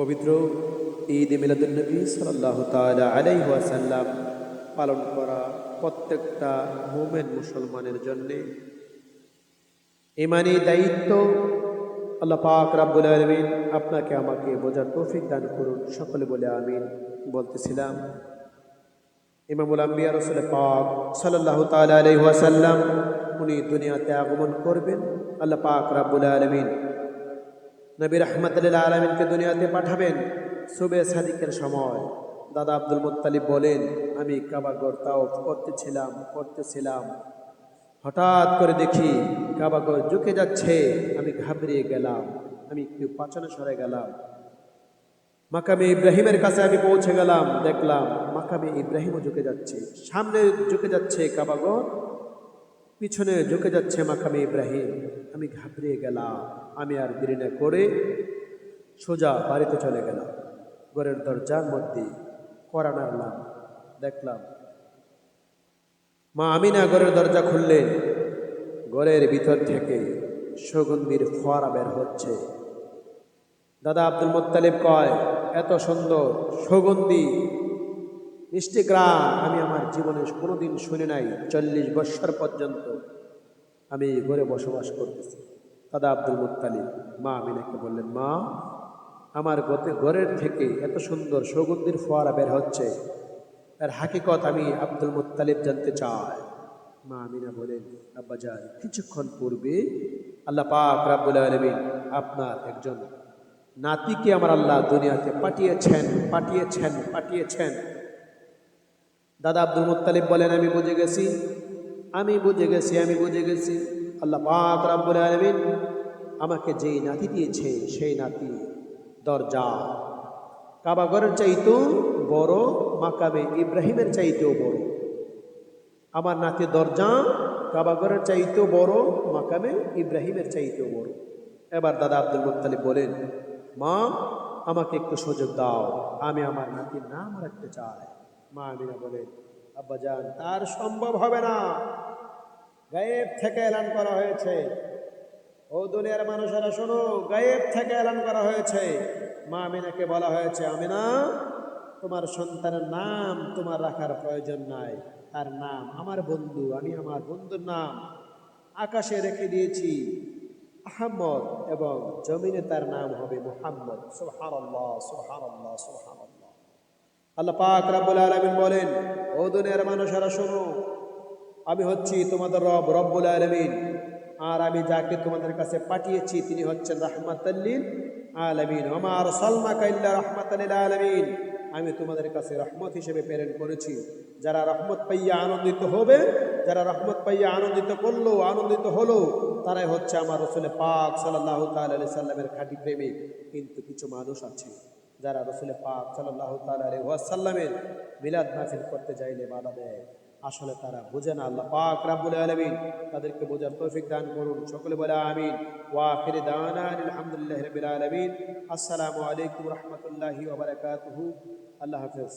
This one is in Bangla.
পবিত্র ঈদ মিলাদুলনবী সাল্লাহ তালা আলাইহাসাল্লাম পালন করা প্রত্যেকটা মোমেন মুসলমানের জন্যে। ইমানি দায়িত্ব আল্লাহ পাক রাব্বুল আলমিন আপনাকে আমাকে বোঝার তৌফিক দান করুন, সকলে বলে আমিন বলতেছিলাম। ইমামুল আম্বিয়া রসুল পাক সাল্লাহ তালা আলাইহাসাল্লাম উনি দুনিয়াতে আগমন করবেন, আল্লাহ পাক রাব্বুল আলমিন নবী রহমতুল্লাহ আলমিনকে দুনিয়াতে পাঠাবেন সুবে সাদিকের সময়। দাদা আব্দুল মুত্তালিব বলেন, আমি কাবাগর তাও করতেছিলাম করতেছিলাম। হঠাৎ করে দেখি কাবাগর ঝুঁকে যাচ্ছে, আমি ঘাবড়িয়ে গেলাম, আমি একটু পাচনে সরে গেলাম। মাকামে ইব্রাহিমের কাছে আমি পৌঁছে গেলাম, দেখলাম মাকামে ইব্রাহিমও ঝুঁকে যাচ্ছে, সামনে ঝুঁকে যাচ্ছে কাবাগর পিছনে ঝুঁকে যাচ্ছে মাকামে ইব্রাহিম। আমি ঘাবড়িয়ে গেলাম। আমি আর দেরি না করে সোজা বাড়িতে চলে গেলাম। ঘরের দরজার মধ্যে করা নাড়লাম। দেখলাম, মা আমিনা ঘরের দরজা খুললেন ঘরের ভিতর থেকে সুগন্ধির ফোয়ারা বের হচ্ছে। দাদা আব্দুল মোত্তালিব কয়, এত সুন্দর সুগন্ধি মিষ্টি গ্রাম আমি আমার জীবনে কোনোদিন শুনি নাই, চল্লিশ বৎসর পর্যন্ত আমি ঘরে বসবাস করতেছি। দাদা আব্দুল মুত্তালিব, মা আমিনাকে বললেন, মা, আমার গতে ঘরের থেকে এত সুন্দর সৌগন্ধির ফোয়ারা বের হচ্ছে। এর হাকিকত আমি আব্দুল মুত্তালিব জানতে চাই। মা আমিনা বলেন আব্বাজান কিছুক্ষণ পূর্বে আল্লাহ পাক রাব্বুল আলমিন আপনার একজন নাতিকে আমার আল্লাহ দুনিয়াতে পাঠিয়েছেন পাঠিয়েছেন পাঠিয়েছেন। দাদা আব্দুল মুত্তালিব বলেন, আমি বুঝে গেছি, আমি বুঝে গেছি, আমি বুঝে গেছি। আল্লাহ পাক রাব্বুল আলামিন আমাকে যেই নাতি দিয়েছে, সেই নাতি দরজা। কাবাগরের চাইতেও বড়, মাকামে ইব্রাহিমের চাইতেও বড়। আমার নাতি দরজা কাবাগরের চাইতেও বড়, মাকামে ইব্রাহিমের চাইতেও বড়। এবার দাদা আব্দুল মুত্তালিব বলেন, মা, আমাকে একটু সুযোগ দাও। আমি আমার নাতির নাম রাখতে চাই। মা আমিনা বলেন আব্বাজান তার সম্ভব হবে না। গায়েব থেকে এলান করা হয়েছে। ও দুনিয়ার মানুষেরা, শোনো, গায়েব থেকে এলান করা হয়েছে। মা আমিনাকে বলা হয়েছে, আমিনা, তোমার সন্তানের নাম তোমার রাখার প্রয়োজন নাই। তার নাম আমার বন্ধু, আমি আমার বন্ধুর নাম আকাশে রেখে দিয়েছি। আহম্মদ এবং জমিনে তার নাম হবে মুহাম্মদ। সুবহানাল্লাহ সুবহানাল্লাহ সুবহানাল্লাহ। আল্লাহ পাক রাব্বুল আলামিন বলেন, ও দুনিয়ার মানুষেরা, শোনো, আমি হচ্ছি তোমাদের রব, রব্বুল আলমিন। আর আমি যাকে তোমাদের কাছে পাঠিয়েছি, তিনি হচ্ছেন রাহমাতাল্লিন আলমিন। আমার সালমা কাইল্লা রহমাতাল্লিল আলমিন। আমি তোমাদের কাছে রহমত হিসেবে প্রেরণ করেছি। যারা রহমত পাইয়া আনন্দিত হবে, যারা রহমত পাইয়া আনন্দিত করল, আনন্দিত হলো, তারাই হচ্ছে আমার রসুলে পাক সাল্লাহ তালি সাল্লামের খাঁটি প্রেমিক। কিন্তু কিছু মানুষ আছে যারা রসুলে পাক সাল্লাহ তালাসাল্লামের মিলাদ মাহফিল করতে চাইলে বাধা দেয়, আসলে তারা বোঝে না। আল্লাহ পাক রাবুল আলমিন তাদেরকে বোঝার তৌফিক দান করুন। সকলে বলে আমিন। ওয়া ফিরে দাওয়ানা আলহামদুলিল্লাহি রাব্বিল আলামিন। আসসালামু আলাইকুম রাহমাতুল্লাহি ওয়া বারাকাতুহু। আল্লাহ হাফেজ।